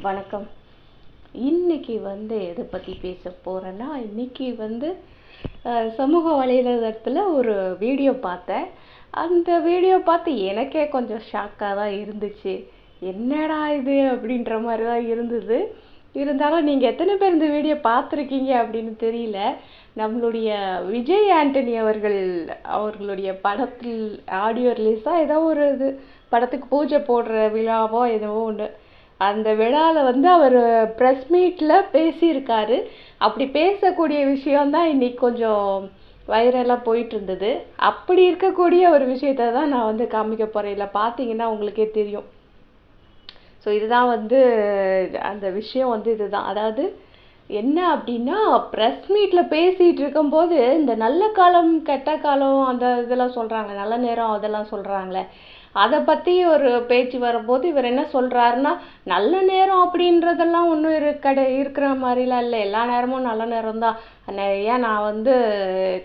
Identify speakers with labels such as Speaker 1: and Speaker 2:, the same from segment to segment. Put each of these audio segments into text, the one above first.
Speaker 1: வணக்கம். இன்னைக்கு வந்து எதை பற்றி பேச போகிறேன்னா இன்னைக்கு வந்து சமூக வலைதளத்தில் ஒரு வீடியோ பார்த்தேன். அந்த வீடியோ பார்த்து எனக்கே கொஞ்சம் ஷாக்காக தான் இருந்துச்சு. என்னடா இது அப்படின்ற மாதிரி தான் இருந்தது. இருந்தாலும் நீங்கள் எத்தனை பேர் இந்த வீடியோ பார்த்துருக்கீங்க அப்படின்னு தெரியல. நம்மளுடைய விஜய் ஆண்டனி அவர்கள் அவர்களுடைய படத்தில் ஆடியோ ரிலீஸாக ஏதோ ஒரு இது படத்துக்கு பூஜை போடுற விழாவோ ஏதோ ஒன்று அந்த விழாவில் வந்து அவர் ப்ரெஸ் மீட்டில் பேசியிருக்காரு. அப்படி பேசக்கூடிய விஷயந்தான் இன்னைக்கு கொஞ்சம் வைரலாக போயிட்டு இருந்தது அப்படி இருக்கக்கூடிய ஒரு விஷயத்த தான் நான் வந்து காமிக்க போகிறேன் இல்லை பார்த்தீங்கன்னா உங்களுக்கே தெரியும். ஸோ இதுதான் வந்து அந்த விஷயம் வந்து இதுதான். அதாவது என்ன அப்படின்னா ப்ரெஸ் மீட்டில் பேசிகிட்டு இருக்கும்போது இந்த நல்ல காலம் கெட்ட காலம் அந்த இதெல்லாம் சொல்கிறாங்க நல்ல நேரம் அதெல்லாம் சொல்கிறாங்களே அதை பற்றி ஒரு பேச்சு வரும்போது இவர் என்ன சொல்கிறாருன்னா நல்ல நேரம் அப்படின்றதெல்லாம் ஒன்றும் இரு கடை இருக்கிற மாதிரிலாம் இல்லை. எல்லா நேரமும் நல்ல நேரம் தான் ஏன் நான் வந்து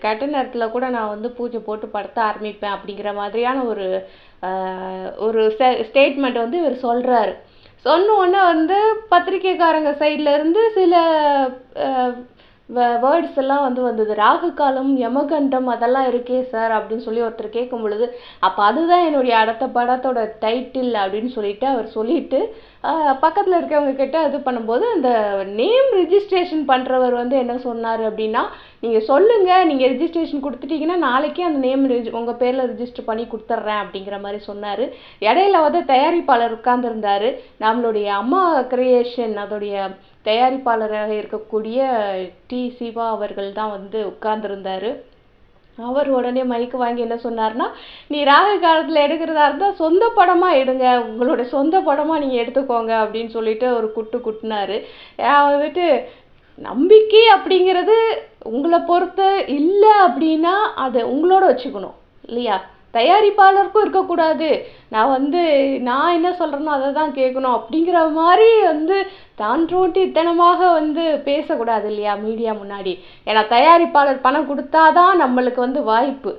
Speaker 1: கெட்ட நேரத்தில் கூட நான் வந்து பூஜை போட்டு படுத்த ஆரம்பிப்பேன். அப்படிங்கிற மாதிரியான ஒரு ஒரு ஸ்டேட்மெண்ட் வந்து இவர் சொல்கிறாரு சொன்ன உடனே வந்து பத்திரிக்கைக்காரங்க சைட்லேருந்து சில வேர்ட்ஸ் எல்லாம் வந்து வந்தது. ராகு காலம் யமகண்டம் அதெல்லாம் இருக்கே சார் அப்படின்னு சொல்லி ஒருத்தர் கேட்கும் பொழுது அப்போ அதுதான் என்னுடைய அடுத்த படத்தோட டைட்டில் அப்படின்னு சொல்லிட்டு அவர் சொல்லிட்டு பக்கத்தில் இருக்கவங்க கிட்ட இது பண்ணும்போது அந்த நேம் ரிஜிஸ்ட்ரேஷன் பண்ணுறவர் வந்து என்ன சொன்னார் அப்படின்னா நீங்கள் சொல்லுங்கள் நீங்கள் ரிஜிஸ்ட்ரேஷன் கொடுத்துட்டீங்கன்னா நாளைக்கே அந்த நேம் உங்கள் பேரில் ரிஜிஸ்டர் பண்ணி கொடுத்துட்றேன் அப்படிங்கிற மாதிரி சொன்னார். இடையில வந்து தயாரிப்பாளர் உட்கார்ந்துருந்தார். நம்மளுடைய அம்மா கிரியேஷன் அதோடைய தயாரிப்பாளராக இருக்கக்கூடிய டி. சிவா அவர்கள் தான் வந்து உட்கார்ந்துருந்தார். அவர் உடனே மைக்கு வாங்கி என்ன சொன்னார்னா நீ ராகு காலத்தில் எடுக்கிறதா இருந்தால் சொந்த படமாக எடுங்க. உங்களோட சொந்த படமாக நீங்கள் எடுத்துக்கோங்க. அப்படின்னு சொல்லிட்டு ஒரு குட்டு குட்டினார். வந்துட்டு நம்பிக்கை அப்படிங்கிறது உங்களை பொறுத்து இல்லை அப்படின்னா அதை உங்களோட வச்சுக்கணும் இல்லையா? தயாரிப்பாளருக்கும் இருக்கக்கூடாது. நான் வந்து நான் என்ன சொல்கிறேனோ அதை தான் கேட்கணும் அப்படிங்கிற மாதிரி வந்து தான் தோண்டித்தனமாக வந்து பேசக்கூடாது இல்லையா மீடியா முன்னாடி. ஏன்னா தயாரிப்பாளர் பணம் கொடுத்தாதான் நம்மளுக்கு வந்து வாய்ப்பு.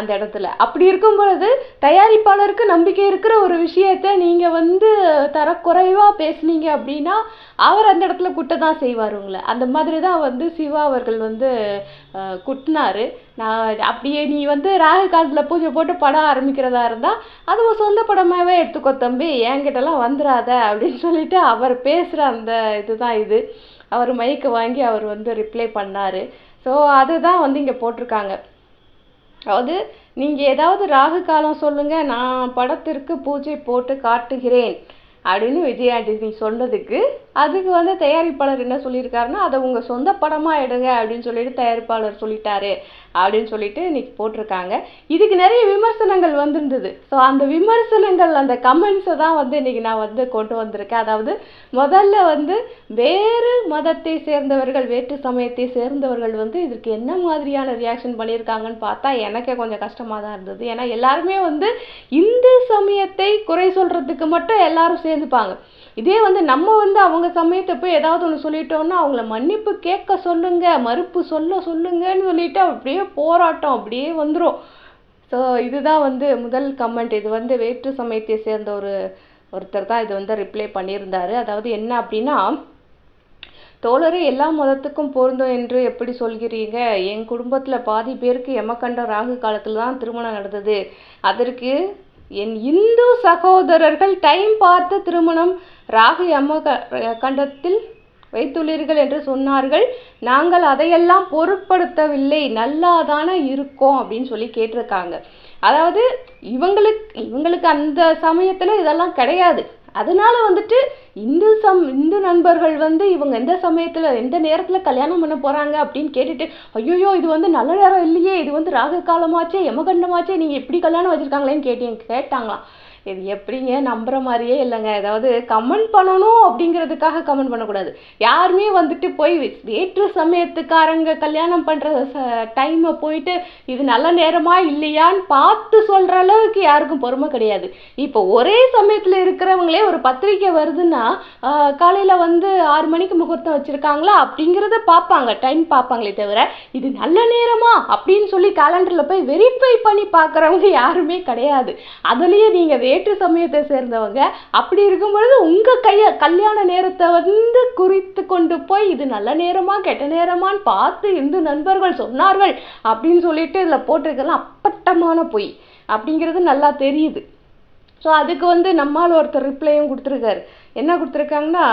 Speaker 1: அந்த இடத்துல. அப்படி இருக்கும் பொழுது தயாரிப்பாளருக்கு நம்பிக்கை இருக்கிற ஒரு விஷயத்த நீங்கள் வந்து தரக்குறைவாக பேசுனீங்க அப்படின்னா அவர் அந்த இடத்துல குட்ட தான் செய்வார் உங்களை. அந்த மாதிரி தான் வந்து சிவா அவர்கள் வந்து குட்டினார் குட்டினாரு. நான் அப்படியே நீ வந்து ராகு காலத்தில் பூஜை போட்டு படம் ஆரம்பிக்கிறதா இருந்தால் அது ஒரு சொந்த படமாகவே எடுத்துக்கோ தம்பி என்கிட்டலாம் வந்துடாத அப்படின்னு சொல்லிட்டு அவர் பேசுகிற அந்த இதுதான் இது. அவர் மைக்கு வாங்கி அவர் வந்து ரிப்ளை பண்ணார். ஸோ அதுதான் வந்து இங்கே போட்டிருக்காங்க. அதாவது நீங்கள் ஏதாவது ராகு காலம் சொல்லுங்கள் நான் படத்திற்கு பூஜை போட்டு காட்டுகிறேன். அப்படின்னு விஜயாண்டி சொன்னதுக்கு அதுக்கு வந்து தயாரிப்பாளர் என்ன சொல்லியிருக்காருன்னா அதை உங்கள் சொந்த படமாக எடுங்க அப்படின்னு சொல்லிட்டு தயாரிப்பாளர் சொல்லிட்டாரு அப்படின்னு சொல்லிட்டு இன்னைக்கு போட்டிருக்காங்க. இதுக்கு நிறைய விமர்சனங்கள் வந்திருந்தது. ஸோ அந்த விமர்சனங்கள் அந்த கமெண்ட்ஸை தான் வந்து இன்னைக்கு நான் வந்து கொண்டு வந்திருக்கேன். அதாவது முதல்ல வந்து வேறு மதத்தை சேர்ந்தவர்கள் வேற்று சமயத்தை சேர்ந்தவர்கள் வந்து இதுக்கு என்ன மாதிரியான ரியாக்ஷன் பண்ணியிருக்காங்கன்னு பார்த்தா எனக்கே கொஞ்சம் கஷ்டமாக தான் இருந்தது. ஏன்னா எல்லாருமே வந்து இந்து சமயத்தை குறை சொல்கிறதுக்கு மட்டும் எல்லாரும் சேர்ந்து சேர்ந்துப்பாங்க. இதே வந்து நம்ம வந்து அவங்க சமயத்தை போய் ஏதாவது ஒன்று சொல்லிட்டோம்னா அவங்கள மன்னிப்பு கேட்க சொல்லுங்க மறுப்பு சொல்ல சொல்லுங்கன்னு சொல்லிட்டு அப்படியே போராட்டம் அப்படியே வந்துடும் ஸோ இதுதான் வந்து முதல் கமெண்ட் இது வந்து வேற்று சமயத்தை சேர்ந்த ஒரு ஒருத்தர் தான் இது வந்து ரிப்ளை பண்ணியிருந்தாரு. அதாவது என்ன அப்படின்னா தோழரே எல்லா மதத்துக்கும் பொருந்தும் என்று எப்படி சொல்கிறீங்க? என் குடும்பத்தில் பாதி பேருக்கு எமக்கண்ட ராகு காலத்தில் தான் திருமணம் நடந்தது. அதற்கு என் இந்து சகோதரர்கள் டைம் பார்த்து திருமணம் ராகு யம க- கண்டத்தில் வைத்துள்ளீர்கள் என்று சொன்னார்கள். நாங்கள் அதையெல்லாம் பொருட்படுத்தவில்லை. நல்லா தானே இருக்கோம் அப்படின்னு சொல்லி கேட்டிருக்காங்க. அதாவது இவங்களுக்கு இவங்களுக்கு அந்த சமயத்தில் இதெல்லாம் கிடையாது. அதனால வந்துட்டு இந்து சம் இந்து நண்பர்கள் வந்து இவங்க எந்த சமயத்தில் எந்த நேரத்தில் கல்யாணம் பண்ண போகிறாங்க அப்படின்னு கேட்டுட்டு ஐயோ இது வந்து நல்ல நேரம் இல்லையே இது வந்து ராகு காலமாச்சே யமகண்டமாச்சே நீங்கள் எப்படி கல்யாணம் வச்சிருக்காங்களேன்னு கேட்டீங்க கேட்டாங்களாம். இது எப்படிங்க நம்புற மாதிரியே இல்லைங்க. அதாவது கமெண்ட் பண்ணணும் அப்படிங்கிறதுக்காக கமெண்ட் பண்ணக்கூடாது. யாருமே வந்துட்டு போய் வேற்று சமயத்துக்காரங்க கல்யாணம் பண்ணுற ச டைமை போயிட்டு இது நல்ல நேரமா இல்லையான்னு பார்த்து சொல்கிற அளவுக்கு யாருக்கும் பொறுமை கிடையாது. இப்போ ஒரே சமயத்தில் இருக்கிறவங்களே ஒரு பத்திரிக்கை வருதுன்னா காலையில் வந்து ஆறு மணிக்கு முகூர்த்தம் வச்சுருக்காங்களா அப்படிங்கிறத பார்ப்பாங்க. டைம் பார்ப்பாங்களே தவிர இது நல்ல நேரமா அப்படின்னு சொல்லி கேலண்டரில் போய் வெரிஃபை பண்ணி பார்க்குறவங்க யாருமே கிடையாது. அதுலேயே நீங்கள் வே வேற்று சமயத்தை சேர்ந்தவங்க. அப்படி இருக்கும் பொழுது உங்கள் கைய கல்யாண நேரத்தை வந்து குறித்து கொண்டு போய் இது நல்ல நேரமா கெட்ட நேரமான்னு பார்த்து இந்து நண்பர்கள் சொன்னார்கள் அப்படின்னு சொல்லிட்டு இதில் போட்டிருக்கலாம் அப்பட்டமான பொய். அப்படிங்கிறது நல்லா தெரியுது. ஸோ அதுக்கு வந்து நம்மால் ஒருத்தர் ரிப்ளையும் கொடுத்துருக்காரு. என்ன கொடுத்துருக்காங்கன்னா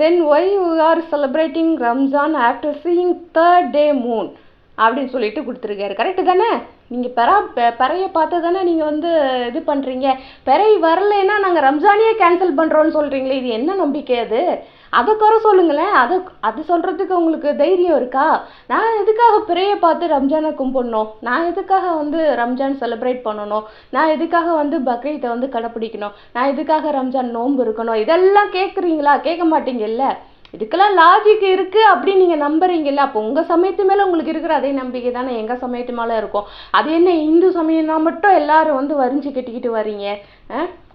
Speaker 1: then why you are celebrating Ramzan after seeing third day moon அப்படின்னு சொல்லிட்டு கொடுத்துருக்காரு. கரெக்டு தானே? நீங்கள் பெறா பெ- பெறைய பார்த்து தானே நீங்கள் வந்து இது பண்ணுறீங்க பெறை வரலைன்னா நாங்கள் ரம்ஜானையே கேன்சல் பண்ணுறோன்னு சொல்கிறீங்களே இது என்ன நம்பிக்கை அது? அதை குறை சொல்லுங்களேன். அது அது சொல்கிறதுக்கு உங்களுக்கு தைரியம் இருக்கா? நான் எதுக்காக பிறையை பார்த்து ரம்ஜானை கும்பிடணும்? நான் எதுக்காக வந்து ரம்ஜான் செலிப்ரேட் பண்ணணும்? நான் எதுக்காக வந்து பக்ரீத்தை வந்து கடைப்பிடிக்கணும்? நான் எதுக்காக ரம்ஜான் நோன்பு இருக்கணும்? இதெல்லாம் கேட்குறீங்களா கேட்க மாட்டீங்கல்ல? இதுக்கெல்லாம் லாஜிக் இருக்குது அப்படின்னு நீங்கள் நம்புறீங்கல்ல அப்போ உங்கள் சமயத்து மேலே உங்களுக்கு இருக்கிற அதே நம்பிக்கை தானே எங்கள் சமயத்து மேலே இருக்கும். அது என்ன இந்து சமயம்னா மட்டும் எல்லாரும் வந்து வரிஞ்சு கட்டிக்கிட்டு வர்றீங்க.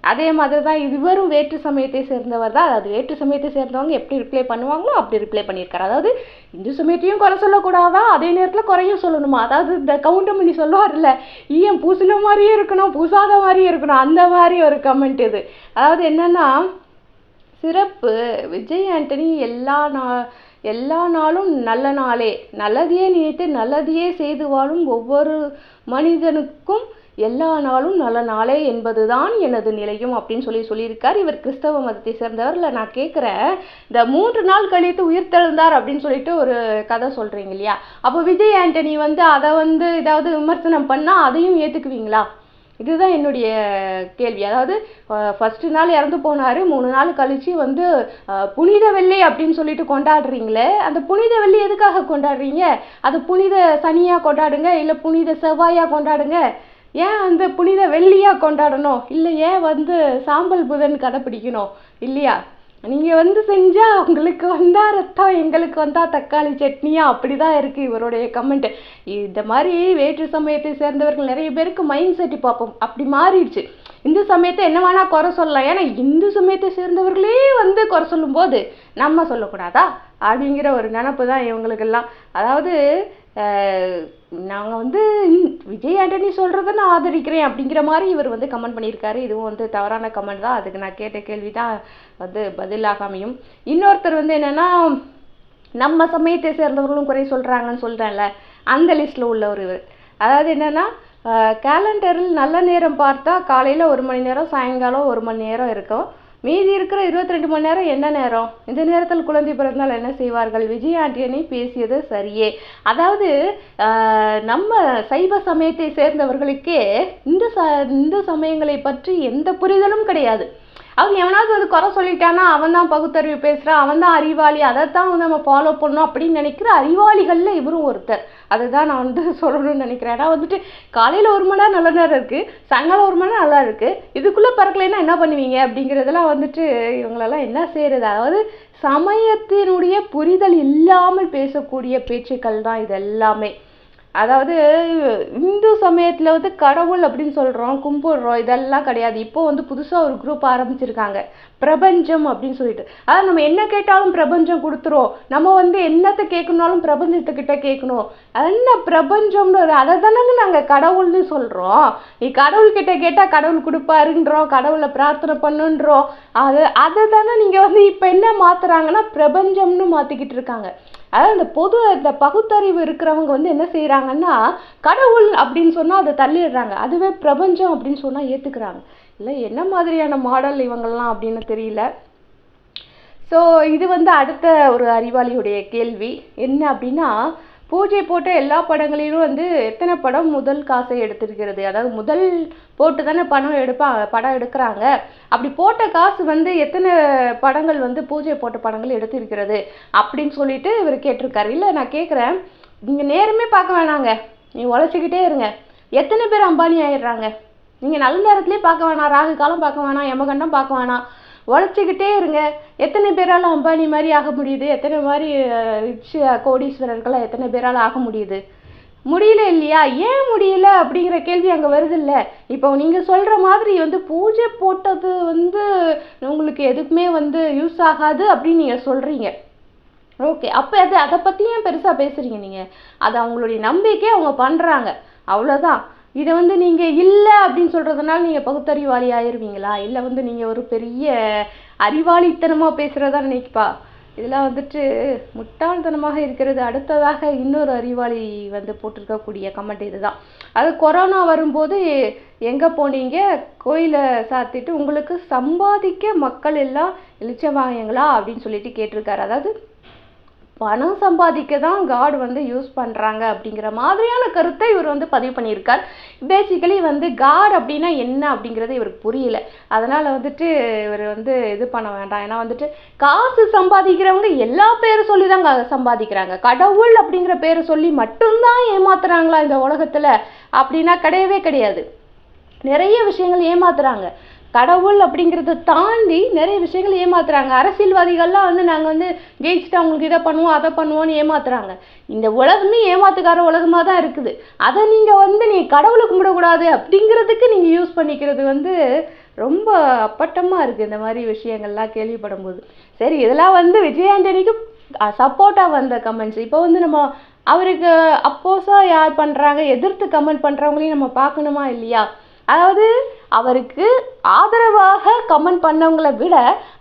Speaker 1: அதே மாதிரி தான் இவரும் வேற்று சமயத்தை சேர்ந்தவர் தான். அதாவது வேற்று சமயத்தை சேர்ந்தவங்க எப்படி ரிப்ளை பண்ணுவாங்களோ அப்படி ரிப்ளை பண்ணியிருக்காரு. அதாவது இந்து சமயத்தையும் குறை சொல்லக்கூடாதா? அதே நேரத்தில் குறையும் சொல்லணுமா? அதாவது இந்த கவுண்டமணி சொல்லுவார்ல ஈயம் பூசின மாதிரியே இருக்கணும் பூசாத மாதிரியே இருக்கணும். அந்த மாதிரி ஒரு கமெண்ட் இது. அதாவது என்னென்னா சிறப்பு. விஜய் ஆண்டனி எல்லா நா எல்லா நாளும் நல்ல நாளே. நல்லதையே நினைத்து நல்லதையே செய்து வாழும் ஒவ்வொரு மனிதனுக்கும் எல்லா நாளும் நல்ல நாளே என்பதுதான் எனது நிலையும் அப்படின்னு சொல்லி சொல்லியிருக்கார். இவர் கிறிஸ்தவ மதத்தை சேர்ந்தவர் இல்லை நான் கேட்குறேன் இந்த மூன்று நாள் கழித்து உயிர்த்தெழுந்தார் அப்படின்னு சொல்லிட்டு ஒரு கதை சொல்கிறீங்க இல்லையா? அப்போ விஜய் ஆண்டனி வந்து அதை வந்து ஏதாவது விமர்சனம் பண்ணால் அதையும் ஏற்றுக்குவீங்களா இதுதான் என்னுடைய கேள்வி. அதாவது ஃபஸ்ட்டு நாள் இறந்து போனார் மூணு நாள் கழித்து வந்து புனித வெள்ளி அப்படின்னு சொல்லிட்டு கொண்டாடுறீங்களே அந்த புனித வெள்ளி எதுக்காக கொண்டாடுறீங்க? அது புனித சனியாக கொண்டாடுங்க இல்லை புனித செவ்வாயாக கொண்டாடுங்க? ஏன் வந்து புனித வெள்ளியாக கொண்டாடணும்? இல்லை ஏன் வந்து சாம்பல் புதன் கடைப்பிடிக்கணும் இல்லையா? நீங்கள் வந்து செஞ்சால் உங்களுக்கு வந்தால் ரத்தம் எங்களுக்கு வந்தால் தக்காளி சட்னியா? அப்படிதான் இருக்குது இவருடைய கமெண்ட் இந்த மாதிரி வேற்று சமயத்தை சேர்ந்தவர்கள் நிறைய பேருக்கு மைண்ட் செட் பார்ப்போம். அப்படி மாறிடுச்சு. இந்து சமயத்தை என்ன வேணால் குறை சொல்லலாம். ஏன்னா இந்து சமயத்தை சேர்ந்தவர்களே வந்து குறை சொல்லும்போது நம்ம சொல்லக்கூடாதா? அப்படிங்கிற ஒரு நினப்பு தான் இவங்களுக்கெல்லாம். அதாவது நாங்கள் வந்து விஜய் ஆண்டனி சொல்கிறத நான் ஆதரிக்கிறேன் அப்படிங்கிற மாதிரி இவர் வந்து கமெண்ட் பண்ணியிருக்காரு. இதுவும் வந்து தவறான கமெண்ட் தான். அதுக்கு நான் கேட்ட கேள்வி தான் வந்து பதிலாக அமையும் இன்னொருத்தர் வந்து என்னன்னா நம்ம சமயத்தை சேர்ந்தவர்களும் குறை சொல்கிறாங்கன்னு சொல்கிறேன்ல அந்த லிஸ்ட்டில் உள்ளவர் இவர். அதாவது என்னென்னா கேலண்டரில் நல்ல நேரம் பார்த்தா காலையில் ஒரு மணி நேரம் சாயங்காலம் ஒரு மணி நேரம் இருக்கும். மீதி இருக்கிற இருபத்தி ரெண்டு மணி நேரம் என்ன நேரம்? இந்த நேரத்தில் குழந்தை பிறந்தால் என்ன செய்வார்கள்? விஜய் ஆண்டியனை பேசியது சரியே. அதாவது நம்ம சைவ சமயத்தை சேர்ந்தவர்களுக்கே இந்த ச இந்த சமயங்களை பற்றி எந்த புரிதலும் கிடையாது. அவங்க எவனாவது வந்து குறை சொல்லிட்டானா அவன் தான் பகுத்தறிவு பேசுகிறான் அவன் தான் அறிவாளி அதைத்தான் வந்து நம்ம ஃபாலோ பண்ணணும் அப்படின்னு நினைக்கிற அறிவாளிகளில் இவரும் ஒருத்தர். அதுதான் நான் வந்து சொல்லணும்னு நினைக்கிறேன். ஏன்னா வந்துட்டு காலையில் ஒரு மணி நேரம் நல்ல நேரம் இருக்குது சாயங்காலம் ஒரு மணி நேரம் நல்லா இருக்குது இதுக்குள்ளே பறக்கலைன்னா என்ன பண்ணுவீங்க? அப்படிங்கிறதெல்லாம் வந்துட்டு இவங்களெல்லாம் என்ன செய்கிறது அதாவது சமயத்தினுடைய புரிதல் இல்லாமல் பேசக்கூடிய பேச்சுக்கள் தான் இது எல்லாமே அதாவது இந்து சமயத்தில் வந்து கடவுள் அப்படின்னு சொல்கிறோம் கும்பிடுறோம் இதெல்லாம் கிடையாது. இப்போ வந்து புதுசாக ஒரு குரூப் ஆரம்பிச்சிருக்காங்க. பிரபஞ்சம் அப்படின்னு சொல்லிட்டு. அதாவது நம்ம என்ன கேட்டாலும் பிரபஞ்சம் கொடுத்துரும். நம்ம வந்து என்னத்தை கேட்கணும்னாலும் பிரபஞ்சத்துக்கிட்ட கேட்கணும். என்ன பிரபஞ்சம்னு ஒரு- அதை தானங்க நாங்கள் கடவுள்னு சொல்கிறோம் நீ கடவுள்கிட்ட கேட்டால் கடவுள் கொடுப்பாருன்றோம். கடவுளை பிரார்த்தனை பண்ணுன்றோம். அது அதை தானே நீங்கள் வந்து இப்போ என்ன மாத்துறாங்கன்னா பிரபஞ்சம்னு மாற்றிக்கிட்டு இருக்காங்க. அதாவது இந்த பொது இந்த பகுத்தறிவு இருக்கிறவங்க வந்து என்ன செய்கிறாங்கன்னா கடவுள் அப்படின்னு சொன்னால் அதை தள்ளிடுறாங்க. அதுவே பிரபஞ்சம் அப்படின்னு சொன்னால் ஏற்றுக்கிறாங்க இல்லை என்ன மாதிரியான மாடல் இவங்கள்லாம் அப்படின்னு தெரியல. ஸோ இது வந்து அடுத்த ஒரு அறிவாளியுடைய கேள்வி. என்ன அப்படின்னா பூஜை போட்ட எல்லா படங்களிலும் வந்து எத்தனை படம் முதல் காசை எடுத்திருக்கிறது? அதாவது முதல் போட்டு தானே பணம் எடுப்பா படம் எடுக்கிறாங்க. அப்படி போட்ட காசு வந்து எத்தனை படங்கள் வந்து பூஜை போட்ட படங்கள் எடுத்திருக்கிறது? அப்படின்னு சொல்லிட்டு இவர் கேட்டிருக்காரு. இல்லை நான் கேட்குறேன் நீங்கள் நேரமே பார்க்க வேணாங்க. நீ உழைச்சிக்கிட்டே இருங்க. எத்தனை பேர் அம்பானி ஆயிடுறாங்க? நீங்கள் நல்ல நேரத்துலேயே பார்க்க வேணாம். ராகு காலம் பார்க்க வேணாம். எமகண்டம் பார்க்க வேணாம். உழைச்சிக்கிட்டே இருங்க. எத்தனை பேரால் அம்பானி மாதிரி ஆக முடியுது? எத்தனை மாதிரி ரிச் கோடீஸ்வரர்களாக எத்தனை பேரால் ஆக முடியுது? முடியல இல்லையா? ஏன் முடியல அப்படிங்கிற கேள்வி அங்கே வருது இல்லை இப்போ நீங்கள் சொல்கிற மாதிரி வந்து பூஜை போட்டது வந்து உங்களுக்கு எதுக்குமே வந்து யூஸ் ஆகாது அப்படின்னு நீங்கள் சொல்கிறீங்க ஓகே அப்போ அது அதை பற்றி ஏன் பெருசாக பேசுகிறீங்க நீங்கள் அது அவங்களுடைய நம்பிக்கை அவங்க பண்ணுறாங்க அவ்வளோதான் இதை வந்து நீங்கள் இல்லை அப்படின்னு சொல்கிறதுனால நீங்கள் பகுத்தறிவாளி ஆயிருவீங்களா? இல்லை வந்து நீங்கள் ஒரு பெரிய அறிவாளித்தனமாக பேசுகிறதா நினைப்பா? இதெல்லாம் வந்துட்டு முட்டாள்தனமாக இருக்கிறது. அடுத்ததாக இன்னொரு அறிவாளி வந்து போட்டிருக்கக்கூடிய கமெண்ட் இதுதான். அது கொரோனா வரும்போது எங்கே போனீங்க? கோயிலை சாத்திட்டு உங்களுக்கு சம்பாதிக்க மக்கள் எல்லாம் இளிச்சவாயங்களா அப்படின்னு சொல்லிட்டு கேட்டிருக்காரு. அதாவது பணம் சம்பாதிக்க தான் காட் வந்து யூஸ் பண்ணுறாங்க அப்படிங்கிற மாதிரியான கருத்தை இவர் வந்து பதிவு பண்ணியிருக்கார். பேசிக்கலி வந்து காட் அப்படின்னா என்ன அப்படிங்கிறது இவருக்கு புரியல. அதனால் வந்துட்டு இவர் வந்து இது பண்ண வேண்டாம். ஏன்னா வந்துட்டு காசு சம்பாதிக்கிறவங்க எல்லா பேரும் சொல்லி தான் சம்பாதிக்கிறாங்க. கடவுள் அப்படிங்கிற பேரை சொல்லி மட்டும்தான் ஏமாத்துறாங்களா இந்த உலகத்தில்? அப்படின்னா கிடையவே கிடையாது. நிறைய விஷயங்கள் ஏமாத்துறாங்க. கடவுள் அப்படிங்கிறத தாண்டி நிறைய விஷயங்கள் ஏமாத்துறாங்க. அரசியல்வாதிகள்லாம் வந்து நாங்கள் வந்து ஜெயிச்சுட்டு அவங்களுக்கு இதை பண்ணுவோம் அதை பண்ணுவோம்னு ஏமாத்துறாங்க. இந்த உலகமே ஏமாத்துக்கார உலகமாக தான் இருக்குது. அதை நீங்கள் வந்து நீ கடவுளை கும்பிடக்கூடாது அப்படிங்கிறதுக்கு நீங்கள் யூஸ் பண்ணிக்கிறது வந்து ரொம்ப அப்பட்டமாக இருக்குது இந்த மாதிரி விஷயங்கள்லாம் கேள்விப்படும் போது சரி இதெல்லாம் வந்து விஜயாண்டனிக்கு சப்போர்ட்டாக வந்த கமெண்ட்ஸ் இப்போ வந்து நம்ம அவருக்கு அப்போஸாக யார் பண்ணுறாங்க எதிர்த்து கமெண்ட் பண்ணுறவங்களையும் நம்ம பார்க்கணுமா இல்லையா? அதாவது அவருக்கு ஆதரவாக கமெண்ட் பண்ணவங்களை விட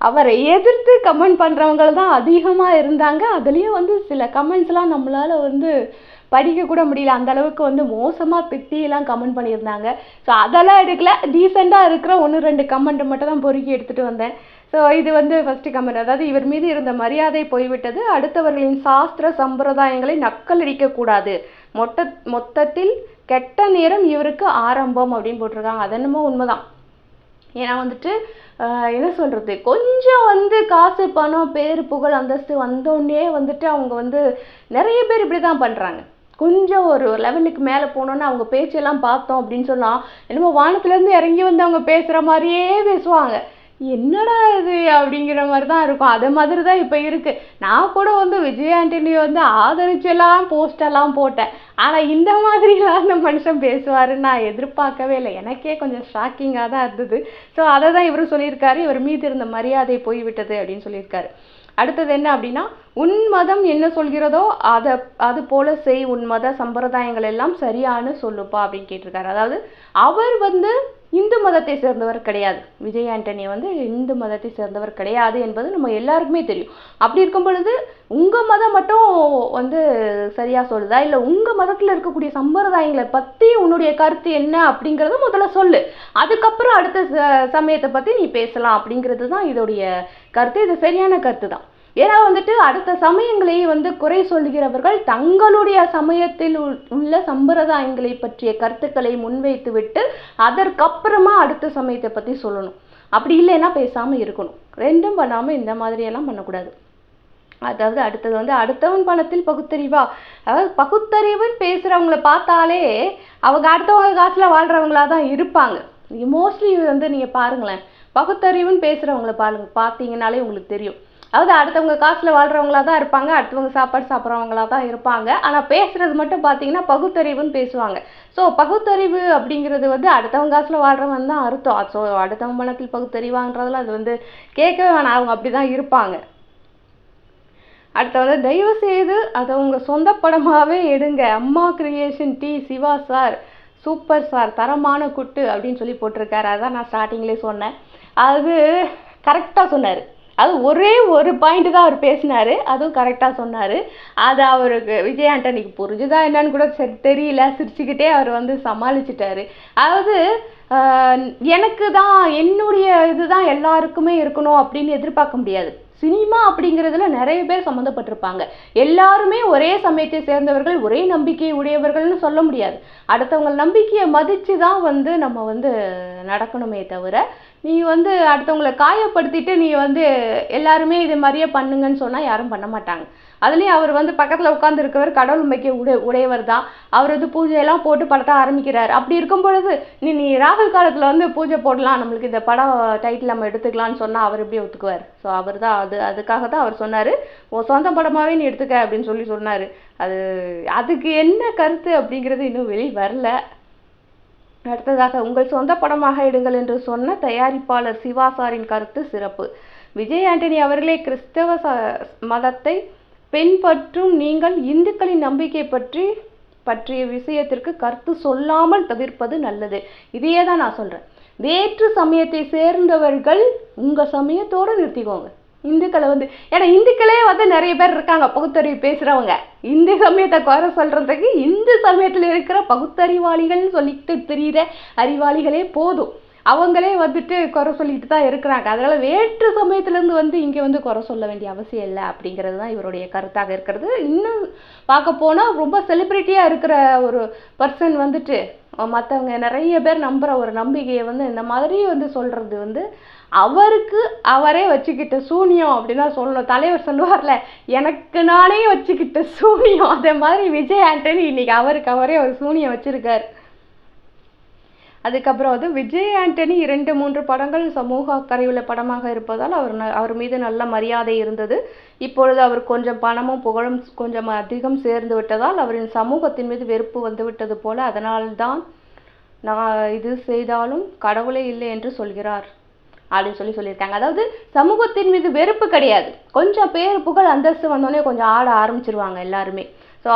Speaker 1: அவரை எதிர்த்து கமெண்ட் பண்ணுறவங்க தான் அதிகமாக இருந்தாங்க. அதுலேயும் வந்து சில கமெண்ட்ஸ்லாம் நம்மளால் வந்து படிக்க கூட முடியல. அந்த அளவுக்கு வந்து மோசமாக திட்டியெல்லாம் கமெண்ட் பண்ணியிருந்தாங்க. ஸோ அதெல்லாம் எடுக்கல. டீசெண்டாக இருக்கிற ஒன்று ரெண்டு கமெண்ட் மட்டும் தான் பொறுக்கி எடுத்துகிட்டு வந்தேன். ஸோ இது வந்து ஃபஸ்ட்டு கமெண்ட் அதாவது இவர் மீது இருந்த மரியாதை போய்விட்டது. அடுத்தவர்களின் சாஸ்திர சம்பிரதாயங்களை நக்கலடிக்கக்கூடாது மொத்த மொத்தத்தில் கெட்ட நேரம் இவருக்கு ஆரம்பம் அப்படின்னு போட்டிருக்காங்க. அது என்னமோ உண்மைதான். ஏன்னா வந்துட்டு என்ன சொல்கிறது கொஞ்சம் வந்து காசு பணம் பேர் புகழ் அந்தஸ்து வந்தோடனே வந்துட்டு அவங்க வந்து நிறைய பேர் இப்படி தான் பண்ணுறாங்க கொஞ்சம் ஒரு லெவலுக்கு மேலே போனோன்னு அவங்க பேச்செல்லாம் பார்த்தோம் அப்படின்னு சொன்னால் என்னமோ வானத்துலேருந்து இறங்கி வந்து அவங்க பேசுகிற மாதிரியே பேசுவாங்க. என்னடா இது அப்படிங்கிற மாதிரி தான் இருக்கும். அது மாதிரி தான் இப்போ இருக்குது நான் கூட வந்து விஜய் ஆண்டனியை வந்து ஆதரிச்செல்லாம் போஸ்டெல்லாம் போட்டேன். ஆனால் இந்த மாதிரிலாம் அந்த மனுஷன் பேசுவாருன்னு நான் எதிர்பார்க்கவே இல்லை. எனக்கே கொஞ்சம் ஷாக்கிங்காக தான் இருந்தது. ஸோ அதை தான் இவரும் சொல்லியிருக்காரு. இவர் மீது இருந்த மரியாதை போய்விட்டது அப்படின்னு சொல்லியிருக்காரு. அடுத்தது என்ன அப்படின்னா உன் மதம் என்ன சொல்கிறதோ அதை அது போல செய். உன் மத சம்பிரதாயங்கள் எல்லாம் சரியானு சொல்லுப்பா அப்படின்னு கேட்டிருக்காரு. அதாவது அவர் வந்து இந்து மதத்தை சேர்ந்தவர் கிடையாது. விஜய் ஆண்டனி வந்து இந்து மதத்தை சேர்ந்தவர் கிடையாது என்பது நம்ம எல்லாருக்குமே தெரியும். அப்படி இருக்கும் பொழுது உங்கள் மதம் மட்டும் வந்து சரியாக சொல்லுதா? இல்லை உங்கள் மதத்தில் இருக்கக்கூடிய சம்பிரதாயங்களை பற்றி உன்னுடைய கருத்து என்ன அப்படிங்கிறத முதல்ல சொல்லு. அதுக்கப்புறம் அடுத்த ச- சமயத்தை பற்றி நீ பேசலாம் அப்படிங்கிறது தான் இதோடைய கருத்து. இது சரியான கருத்து தான் ஏன்னா வந்துட்டு அடுத்த சமயங்களை வந்து குறை சொல்கிறவர்கள் தங்களுடைய சமயத்தில் உள்- உள்ள சம்பிரதாயங்களை பற்றிய கருத்துக்களை முன்வைத்து விட்டு அதற்கப்புறமா அடுத்த சமயத்தை பற்றி சொல்லணும். அப்படி இல்லைன்னா பேசாமல் இருக்கணும். ரெண்டும் பண்ணாமல் இந்த மாதிரியெல்லாம் பண்ணக்கூடாது. அதாவது அடுத்தது வந்து அடுத்தவன் பணத்தில் பகுத்தறிவா. அதாவது பகுத்தறிவுன்னு பேசுகிறவங்களை பார்த்தாலே அவங்க அடுத்தவங்க காசில் வாழ்றவங்களா தான் இருப்பாங்க. மோஸ்ட்லி வந்து நீங்கள் பாருங்களேன். பகுத்தறிவுன்னு பேசுகிறவங்கள பாருங்க. பார்த்தீங்கனாலே உங்களுக்கு தெரியும். அதாவது அடுத்தவங்க காசில் வாழ்றவங்களா தான் இருப்பாங்க அடுத்தவங்க சாப்பாடு சாப்பிட்றவங்களா தான் இருப்பாங்க. ஆனால் பேசுகிறது மட்டும் பார்த்தீங்கன்னா பகுத்தறிவுன்னு பேசுவாங்க. ஸோ பகுத்தறிவு அப்படிங்கிறது வந்து அடுத்தவங்க காசில் வாழ்கிறவன் தான் அர்த்தம். ஸோ அடுத்தவங்க பணத்தில் பகுத்தறிவாங்கிறதுல அது வந்து கேட்கவே வேணாம். அவங்க அப்படிதான் இருப்பாங்க. அடுத்து வந்து தயவு செய்து அதை உங்கள் சொந்த படமாகவே எடுங்க. Amma creation T Siva sir super sir தரமான குட்டு அப்படின்னு சொல்லி போட்டிருக்காரு. அதான் நான் ஸ்டார்டிங்லேயே சொன்னேன். அது கரெக்டாக சொன்னார். அது ஒரே ஒரு பாயிண்ட் தான் அவர் பேசினாரு. அதுவும் கரெக்டாக சொன்னார். அது அவருக்கு விஜய் ஆண்டனிக்கு புரிஞ்சுதா என்னன்னு கூட சரி தெரியல. சிரிச்சுக்கிட்டே அவர் வந்து சமாளிச்சிட்டாரு. அதாவது எனக்கு தான் என்னுடைய இதுதான் எல்லாருக்குமே இருக்கணும் அப்படின்னு எதிர்பார்க்க முடியாது. சினிமா அப்படிங்கிறதுல நிறைய பேர் சம்மந்தப்பட்டிருப்பாங்க. எல்லாருமே ஒரே சமயத்தை சேர்ந்தவர்கள் ஒரே நம்பிக்கை உடையவர்கள்னு சொல்ல முடியாது. அடுத்தவங்க நம்பிக்கையை மதித்து தான் வந்து நம்ம வந்து நடக்கணுமே தவிர நீ வந்து அடுத்தவங்களை காயப்படுத்திட்டு நீ வந்து எல்லாருமே இது மாதிரியே பண்ணுங்கன்னு சொன்னால் யாரும் பண்ண மாட்டாங்க. அதுலேயும் அவர் வந்து பக்கத்தில் உட்காந்துருக்கவர் கடவுள் உண்மைக்கு உடை உடையவர் தான். அவர் வந்து பூஜையெல்லாம் போட்டு படத்தை ஆரம்பிக்கிறார். அப்படி இருக்கும் பொழுது நீ நீ ராகுல் காலத்தில் வந்து பூஜை போடலாம். நம்மளுக்கு இந்த படம் டைட்டில் நம்ம எடுத்துக்கலாம்னு சொன்னால் அவர் எப்படி ஒத்துக்குவார்? ஸோ அவர் தான் அது அதுக்காக தான் அவர் சொன்னார். ஓ சொந்த படமாகவே நீ எடுத்துக்க அப்படின்னு சொல்லி சொன்னார். அது அதுக்கு என்ன கருத்து அப்படிங்கிறது இன்னும் வெளியே வரல. அடுத்ததாக உங்கள் சொந்த படமாக எடுங்கள் என்று சொன்ன தயாரிப்பாளர் சிவா சாரின் கருத்து சிறப்பு. விஜய் ஆண்டனி அவர்களே கிறிஸ்தவ ச- மதத்தை பின்பற்றும் நீங்கள் இந்துக்களின் நம்பிக்கை பற்றி பற்றிய விஷயத்திற்கு கருத்து சொல்லாமல் தவிர்ப்பது நல்லது. இதையே தான் நான் சொல்கிறேன் வேற்று சமயத்தை சேர்ந்தவர்கள் உங்கள் சமயத்தோடு நிறுத்திக்கோங்க. இந்துக்களை வந்து ஏன்னா இந்துக்களே வந்து நிறைய பேர் இருக்காங்க பகுத்தறிவு பேசுகிறவங்க இந்து சமயத்தை குறை சொல்கிறதுக்கு இந்து சமயத்தில் இருக்கிற பகுத்தறிவாளிகள்னு சொல்லிட்டு தெரிகிற அறிவாளிகளே போதும். அவங்களே வந்துட்டு குறை சொல்லிட்டு தான் இருக்கிறாங்க. அதனால் வேற்று சமயத்துலேருந்து வந்து இங்கே வந்து குறை சொல்ல வேண்டிய அவசியம் இல்லை அப்படிங்கிறது தான் இவருடைய கருத்தாக இருக்கிறது. இன்னும் பார்க்க போனால் ரொம்ப செலிப்ரிட்டியாக இருக்கிற ஒரு பர்சன் வந்துட்டு மற்றவங்க நிறைய பேர் நம்புகிற ஒரு நம்பிக்கையை வந்து இந்த மாதிரி வந்து சொல்கிறது வந்து அவருக்கு அவரே வச்சுக்கிட்ட சூனியம் அப்படின்னா சொல்லணும். தலைவர் சொல்லுவார்ல எனக்கு நானே வச்சுக்கிட்ட சூனியம். அதே மாதிரி விஜய் ஆண்டனி இன்னைக்கு அவருக்கு அவரே ஒரு சூனியம் வச்சிருக்காரு. அதுக்கப்புறம் வந்து விஜய் ஆண்டனி இரண்டு மூன்று படங்கள் சமூக அக்கறையுள்ள படமாக இருப்பதால் அவர் ந- அவர் மீது நல்ல மரியாதை இருந்தது. இப்பொழுது அவர் கொஞ்சம் பணமும் புகழும் கொஞ்சம் அதிகம் சேர்ந்து விட்டதால் அவரின் சமூகத்தின் மீது வெறுப்பு வந்துவிட்டது போல அதனால்தான் நான் இது செய்தாலும் கடவுளே இல்லை என்று சொல்கிறார். அப்படின்னு சொல்லி சொல்லியிருக்காங்க. அதாவது சமூகத்தின் மீது வெறுப்பு கிடையாது. கொஞ்சம் பேர் புகழ் அந்தஸ்து வந்தோடனே கொஞ்சம் ஆட ஆரம்பிச்சிருவாங்க எல்லாருமே. ஸோ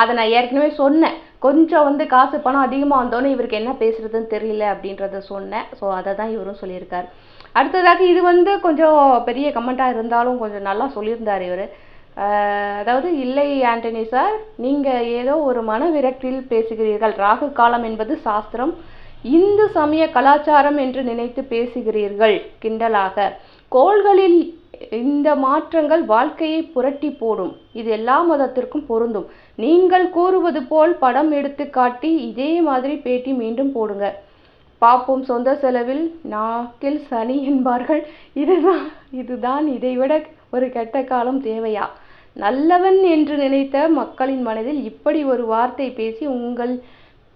Speaker 1: அதை நான் ஏற்கனவே சொன்னேன். கொஞ்சம் வந்து காசு பணம் அதிகமாக வந்தோன்னே இவருக்கு என்ன பேசுகிறதுன்னு தெரியல அப்படின்றத சொன்னேன். ஸோ அதை தான் இவரும் சொல்லியிருக்கார். அடுத்ததாக இது வந்து கொஞ்சம் பெரிய கமெண்ட்டாக இருந்தாலும் கொஞ்சம் நல்லா சொல்லியிருந்தார் இவர். அதாவது இல்லை ஆண்டனி சார் நீங்கள் ஏதோ ஒரு மன விரக்தியில் பேசுகிறீர்கள். ராகு காலம் என்பது சாஸ்திரம். இந்து சமய கலாச்சாரம் என்று நினைத்து பேசுகிறீர்கள் கிண்டலாக. கோள்களில் இந்த மாற்றங்கள் வாழ்க்கையை புரட்டி போடும். இது எல்லா மதத்திற்கும் பொருந்தும். நீங்கள் கூறுவது போல் படம் எடுத்து காட்டி இதே மாதிரி பேட்டி மீண்டும் போடுங்க. பார்ப்போம். சொந்த செலவில் நாக்கில் சனி என்பார்கள். இதுதான் இதுதான் இதைவிட ஒரு கெட்ட காலம் தேவையா? நல்லவன் என்று நினைத்த மக்களின் மனதில் இப்படி ஒரு வார்த்தை பேசி உங்கள்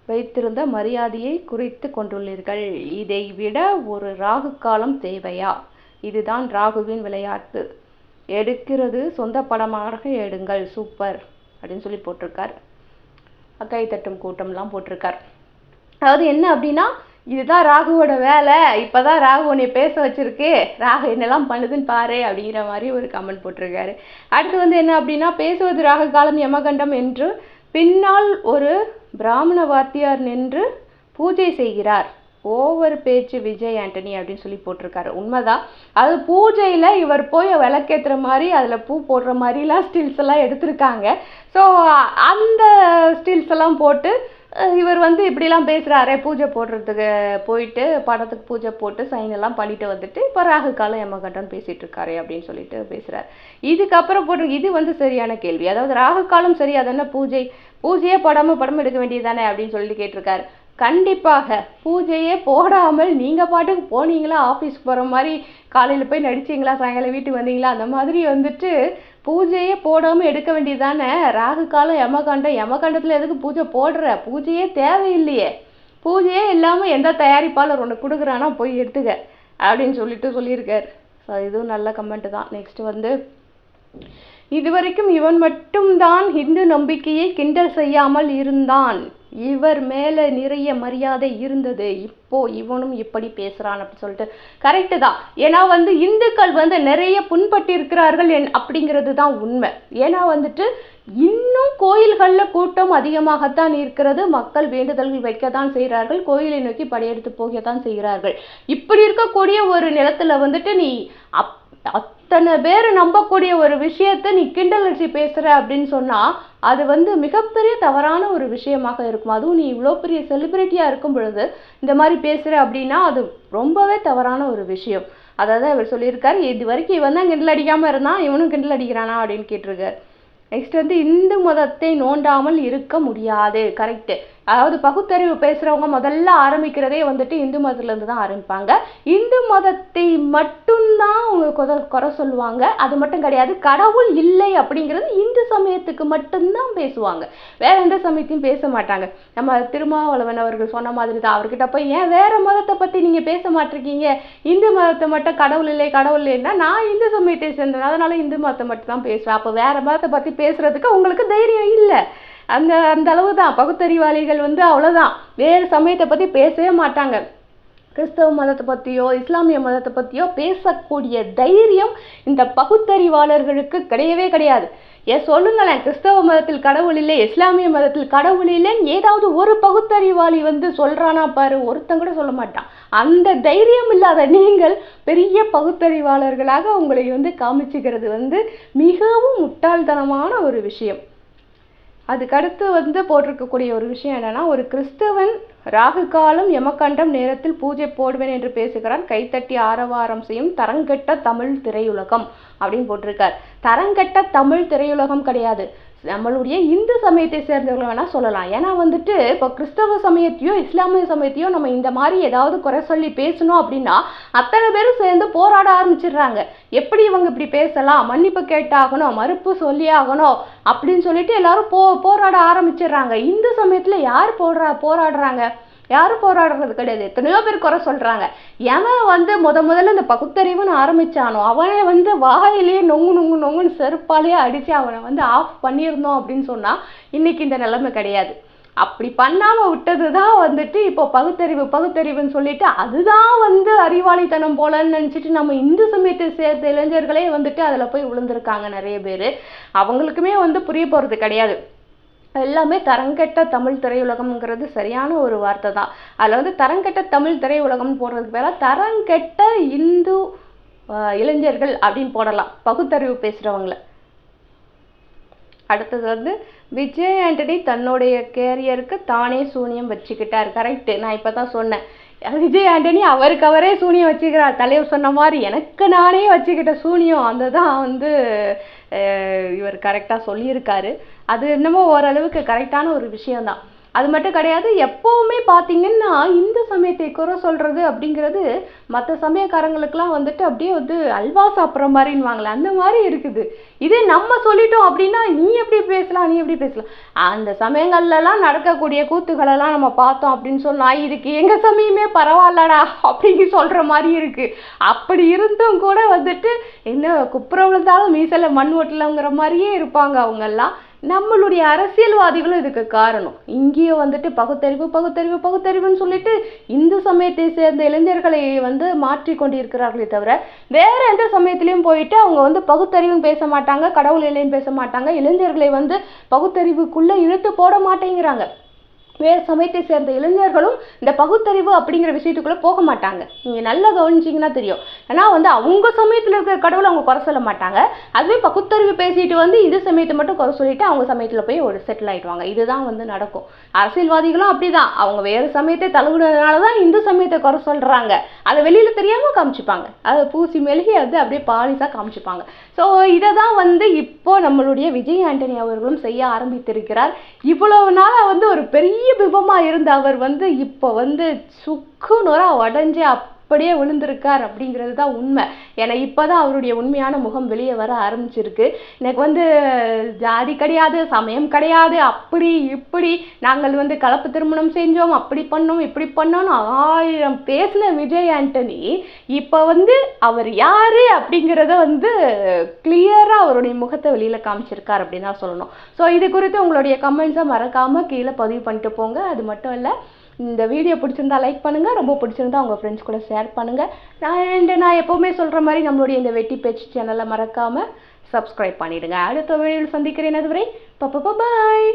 Speaker 1: வைத்திருந்த மரியாதையை குறைத்து கொண்டுள்ளீர்கள். இதை விட ஒரு ராகு காலம் தேவையா? இதுதான் ராகுவின் விளையாட்டு. எடுக்கிறது சொந்த படமாக எடுங்கள் சூப்பர் அப்படின்னு சொல்லி போட்டிருக்கார். கை தட்டும் கூட்டம்லாம் போட்டிருக்கார். அதாவது என்ன அப்படின்னா இதுதான் ராகுவோட வேலை. இப்பதான் ராகு உன்னை பேச வச்சிருக்கு. ராகு என்னெல்லாம் பண்ணுதுன்னு பாரு அப்படிங்கிற மாதிரி ஒரு கமெண்ட் போட்டிருக்காரு. அடுத்து வந்து என்ன அப்படின்னா பேசுவது ராகு காலம் யமகண்டம் என்று பின்னால் ஒரு பிராமண வாத்தியார் நின்று பூஜை செய்கிறார். ஓவர் பேச்சு விஜய் ஆண்டனி அப்படின்னு சொல்லி போட்டிருக்காரு. உண்மைதான். அது பூஜையில் இவர் போய் விளக்கேத்துற மாதிரி அதில் பூ போடுற மாதிரிலாம் ஸ்டில்ஸ் எல்லாம் எடுத்திருக்காங்க. ஸோ அந்த ஸ்டில்ஸ் எல்லாம் போட்டு இவர் வந்து இப்படிலாம் பேசுகிறாரே பூஜை போடுறதுக்கு போயிட்டு படத்துக்கு பூஜை போட்டு சைன் எல்லாம் பண்ணிட்டு வந்துட்டு இப்போ ராகு காலம் எம்மகண்டன் பேசிட்டு இருக்காரு அப்படின்னு சொல்லிட்டு பேசுறாரு. இதுக்கப்புறம் போட்டு இது வந்து சரியான கேள்வி. அதாவது ராகு காலம் சரி அது என்ன பூஜை? பூஜையே படமும் படம் எடுக்க வேண்டியதுதானே அப்படின்னு சொல்லிட்டு கேட்டிருக்காரு. கண்டிப்பாக பூஜையே போடாமல் நீங்கள் பாட்டுக்கு போனீங்களா? ஆஃபீஸ்க்கு போகிற மாதிரி காலையில் போய் நடிச்சிங்களா? சாயங்காலம் வீட்டுக்கு வந்தீங்களா? அந்த மாதிரி வந்துட்டு பூஜையே போடாமல் எடுக்க வேண்டியதானே ராகு காலம் யமகாண்டம். யமகாண்டத்தில் எதுக்கு பூஜை போடுற? பூஜையே தேவையில்லையே. பூஜையே இல்லாமல் எந்த தயாரிப்பாளர் ஒன்று கொடுக்குறானா போய் எடுத்துக்க அப்படின்னு சொல்லிட்டு சொல்லியிருக்கார். ஸோ இதுவும் நல்ல கமெண்ட் தான். நெக்ஸ்ட் வந்து இதுவரைக்கும் இவன் மட்டும்தான் ஹிந்து நம்பிக்கையை கிண்டல் செய்யாமல் இருந்தான். இவர் மேலே நிறைய மரியாதை இருந்தது. இப்போ இவனும் இப்படி பேசுகிறான் அப்படின்னு சொல்லிட்டு. கரெக்டு தான். ஏன்னா வந்து இந்துக்கள் வந்து நிறைய புண்பட்டிருக்கிறார்கள் என் அப்படிங்கிறது தான் உண்மை. ஏன்னா வந்துட்டு இன்னும் கோயில்களில் கூட்டம் அதிகமாகத்தான் இருக்கிறது. மக்கள் வேண்டுதல்கள் வைக்கத்தான் செய்கிறார்கள். கோயிலை நோக்கி படையெடுத்து போகத்தான் செய்கிறார்கள். இப்படி இருக்கக்கூடிய ஒரு நிலத்தில் வந்துட்டு நீ அப் தன்னை பேர் நம்பக்கூடிய ஒரு விஷயத்தை நீ கிண்டல் அடிச்சு அப்படின்னு சொன்னால் அது வந்து மிகப்பெரிய தவறான ஒரு விஷயமாக இருக்கும். அதுவும் நீ இவ்வளோ பெரிய செலிப்ரிட்டியாக இருக்கும் பொழுது இந்த மாதிரி பேசுகிற அப்படின்னா அது ரொம்பவே தவறான ஒரு விஷயம். அதாவது அவர் சொல்லியிருக்காரு இது வரைக்கும் இவன் தான் கிண்டல் அடிக்காமல் இருந்தான் இவனும் கிண்டல் அடிக்கிறானா? அப்படின்னு கேட்டிருக்காரு. நெக்ஸ்ட் வந்து இந்து மதத்தை நோண்டாமல் இருக்க முடியாது. கரெக்டு அதாவது பகுத்தறிவு பேசுகிறவங்க முதல்ல ஆரம்பிக்கிறதே வந்துட்டு இந்து மதத்துலேருந்து தான் ஆரம்பிப்பாங்க. இந்து மதத்தை மட்டும்தான் அவங்க குறை குறை சொல்லுவாங்க. அது மட்டும் கிடையாது கடவுள் இல்லை அப்படிங்கிறது இந்து சமயத்துக்கு மட்டும்தான் பேசுவாங்க. வேற எந்த சமயத்தையும் பேச மாட்டாங்க. நம்ம திருமாவளவன் அவர்கள் சொன்ன மாதிரி தான். அவர்கிட்ட போய் ஏன் வேற மதத்தை பற்றி நீங்கள் பேச மாட்டிருக்கீங்க? இந்து மதத்தை மட்டும் கடவுள் இல்லை கடவுள் இல்லைன்னா நான் இந்து சமயத்தை சேர்ந்தேன் அதனால இந்து மதத்தை மட்டும் தான் பேசுவேன். அப்போ வேற மதத்தை பற்றி பேசுறதுக்கு உங்களுக்கு தைரியம் இல்லை. அந்த அந்த அளவு தான் பகுத்தறிவாளிகள் வந்து அவ்வளோதான் வேறு சமயத்தை பற்றி பேசவே மாட்டாங்க. கிறிஸ்தவ மதத்தை பற்றியோ இஸ்லாமிய மதத்தை பற்றியோ பேசக்கூடிய தைரியம் இந்த பகுத்தறிவாளர்களுக்கு கிடையவே கிடையாது. ஏன் சொல்லுங்களேன். கிறிஸ்தவ மதத்தில் கடவுள் இல்லை இஸ்லாமிய மதத்தில் கடவுள் இல்லைன்னு ஏதாவது ஒரு பகுத்தறிவாளி வந்து சொல்கிறானா பாரு ஒருத்தன் கூட சொல்ல மாட்டான். அந்த தைரியம் இல்லாத நீங்கள் பெரிய பகுத்தறிவாளர்களாக உங்களை வந்து காமிச்சுக்கிறது வந்து மிகவும் முட்டாள்தனமான ஒரு விஷயம். அதுக்கடுத்து வந்து போட்டிருக்கக்கூடிய ஒரு விஷயம் என்னன்னா ஒரு கிறிஸ்தவன் ராகு காலம் யமகண்டம் நேரத்தில் பூஜை போடுவேன் என்று பேசுகிறான். கைத்தட்டி ஆரவாரம் செய்யும் தரங்கெட்ட தமிழ் திரையுலகம் அப்படின்னு போட்டிருக்கார். தரங்கெட்ட தமிழ் திரையுலகம் கிடையாது. நம்மளுடைய இந்து சமயத்தை சேர்ந்தவர்கள் வேணால் சொல்லலாம். ஏன்னா வந்துட்டு இப்போ கிறிஸ்தவ சமயத்தையோ இஸ்லாமிய சமயத்தையோ நம்ம இந்த மாதிரி ஏதாவது குறை சொல்லி பேசணும் அப்படின்னா அத்தனை பேரும் சேர்ந்து போராட ஆரம்பிச்சிடுறாங்க. எப்படி இவங்க இப்படி பேசலாம்? மன்னிப்பு கேட்டாகணும் மறுப்பு சொல்லி ஆகணும் அப்படின்னு சொல்லிட்டு எல்லாரும் போ போராட ஆரம்பிச்சிடுறாங்க. இந்து சமயத்தில் யார் போடுறா போராடுறாங்க? யாரும் போராடுறது கிடையாது. எத்தனையோ பேர் குறை சொல்கிறாங்க எவன் வந்து முத முதல்ல இந்த பகுத்தறிவுன்னு ஆரம்பித்தானோ அவனே வந்து வாயிலேயே நொங்கு நொங்கு நொங்குன்னு செருப்பாலேயே அடித்து அவனை வந்து ஆஃப் பண்ணியிருந்தோம் அப்படின்னு சொன்னால் இன்னைக்கு இந்த நிலைமை கிடையாது. அப்படி பண்ணாமல் விட்டது தான் வந்துட்டு இப்போ பகுத்தறிவு பகுத்தறிவுன்னு சொல்லிட்டு அதுதான் வந்து அறிவாளித்தனம் போலன்னு நினச்சிட்டு நம்ம இந்து சமயத்தை சேர்ந்த இளைஞர்களே வந்துட்டு அதில் போய் விழுந்திருக்காங்க நிறைய பேர். அவங்களுக்குமே வந்து புரிய போகிறது கிடையாது. எல்லாமே தரங்கெட்ட தமிழ் திரையுலகம்ங்கிறது சரியான ஒரு வார்த்தை தான். அதில் வந்து தரங்கெட்ட தமிழ் திரையுலகம்னு போடுறதுக்கு பேராக தரங்கெட்ட இந்து இளைஞர்கள் அப்படின்னு போடலாம். பகுத்தறிவு பேசுகிறவங்கள அடுத்தது வந்து விஜய் ஆண்டனி தன்னுடைய கேரியருக்கு தானே சூனியம் வச்சுக்கிட்டார். கரெக்டு நான் இப்போ தான் சொன்னேன். விஜய் ஆண்டனி அவருக்கு அவரே சூனியம் வச்சுக்கிறார். தலைவர் சொன்ன மாதிரி எனக்கு நானே வச்சுக்கிட்ட சூனியம். அந்த தான் வந்து இவர் கரெக்டாக சொல்லியிருக்காரு. அது என்னமோ ஓரளவுக்கு கரெக்டான ஒரு விஷயம்தான். அது மட்டும் கிடையாது எப்போவுமே பார்த்தீங்கன்னா இந்து சமயத்தை குறை சொல்கிறது அப்படிங்கிறது மற்ற சமயக்காரங்களுக்கெல்லாம் வந்துட்டு அப்படியே வந்து அல்வா சாப்பிட்ற மாதிரின்னுவாங்களே அந்த மாதிரி இருக்குது. இதே நம்ம சொல்லிட்டோம் அப்படின்னா நீ எப்படி பேசலாம் நீ எப்படி பேசலாம்? அந்த சமயங்கள்லலாம் நடக்கக்கூடிய கூத்துகளெல்லாம் நம்ம பார்த்தோம் அப்படின்னு சொன்னா இதுக்கு எங்கள் சமயமே பரவாயில்லடா அப்படின்னு சொல்கிற மாதிரி இருக்குது அப்படி இருந்தும் கூட வந்துட்டு என்ன குப்புற விழுந்தாலும் மீசல மண் ஓட்டலங்கிற மாதிரியே இருப்பாங்க அவங்கெல்லாம். நம்மளுடைய அரசியல்வாதிகளும் இதுக்கு காரணம். இங்கேயும் வந்துட்டு பகுத்தறிவு பகுத்தறிவு பகுத்தறிவுன்னு சொல்லிட்டு இந்து சமயத்தை சேர்ந்த இளைஞர்களை வந்து மாற்றி கொண்டிருக்கிறார்களே தவிர வேற எந்த சமயத்திலையும் போயிட்டு அவங்க வந்து பகுத்தறிவுன்னு பேச மாட்டாங்க கடவுள் இல்லைன்னு பேச மாட்டாங்க இளைஞர்களை வந்து பகுத்தறிவுக்குள்ளே இழுத்து போட மாட்டேங்கிறாங்க. வேறு சமயத்தை சேர்ந்த இளைஞர்களும் இந்த பகுத்தறிவு அப்படிங்கிற விஷயத்துக்குள்ளே போக மாட்டாங்க. நீங்கள் நல்லா கவனிச்சிங்கன்னா தெரியும். ஏன்னா வந்து அவங்க சமயத்தில் இருக்கிற கடவுளை அவங்க குறை சொல்ல மாட்டாங்க. அதுவே பகுத்தறிவு பேசிட்டு வந்து இது சமயத்தை மட்டும் குறை சொல்லிட்டு அவங்க சமயத்தில் போய் ஒரு செட்டில் ஆகிடுவாங்க இதுதான் வந்து நடக்கும். அரசியல்வாதிகளும் அப்படிதான். அவங்க வேறு சமயத்தை தழுவுனதுனால தான் இந்து சமயத்தை குறை சொல்கிறாங்க அதை வெளியில் தெரியாமல் காமிச்சிப்பாங்க. அதை பூசி மெழுகி அது அப்படியே பாலிசாக காமிச்சிப்பாங்க. ஸோ இதை தான் வந்து இப்போ நம்மளுடைய விஜய் ஆண்டனி அவர்களும் செய்ய ஆரம்பித்திருக்கிறார். இவ்வளவு நாளாக வந்து ஒரு பெரிய பிம்பமா இருந்த அவர் வந்து இப்போ வந்து சுக்கு நுறா அப் அப்படியே விழுந்திருக்கார் அப்படிங்கிறது தான் உண்மை. ஏன்னா இப்போதான் அவருடைய உண்மையான முகம் வெளியே வர ஆரம்பிச்சிருக்கு. எனக்கு வந்து ஜாதி கிடையாது சமயம் கிடையாது அப்படி இப்படி. நாங்கள் வந்து கலப்பு திருமணம் செஞ்சோம் அப்படி பண்ணோம் இப்படி பண்ணோம்னு ஆயிரம் பேசின விஜய் ஆண்டனி இப்போ வந்து அவர் யார் அப்படிங்கிறத வந்து கிளியராக அவருடைய முகத்தை வெளியில் காமிச்சிருக்கார் அப்படின்னு தான் சொல்லணும். ஸோ இது குறித்து உங்களுடைய கமெண்ட்ஸை மறக்காமல் கீழே பதிவு பண்ணிட்டு போங்க. அது மட்டும் இல்லை இந்த வீடியோ பிடிச்சிருந்தா லைக் பண்ணுங்கள் ரொம்ப பிடிச்சிருந்தா உங்கள் ஃப்ரெண்ட்ஸ் கூட ஷேர் பண்ணுங்கள் நான் அண்ட் நான் எப்போவுமே சொல்கிற மாதிரி நம்மளுடைய இந்த வெட்டி பேச்சு சேனலை மறக்காமல் சப்ஸ்கிரைப் பண்ணிவிடுங்க அடுத்த வீடியோவில் சந்திக்கிறேன் அதுவரை பாய்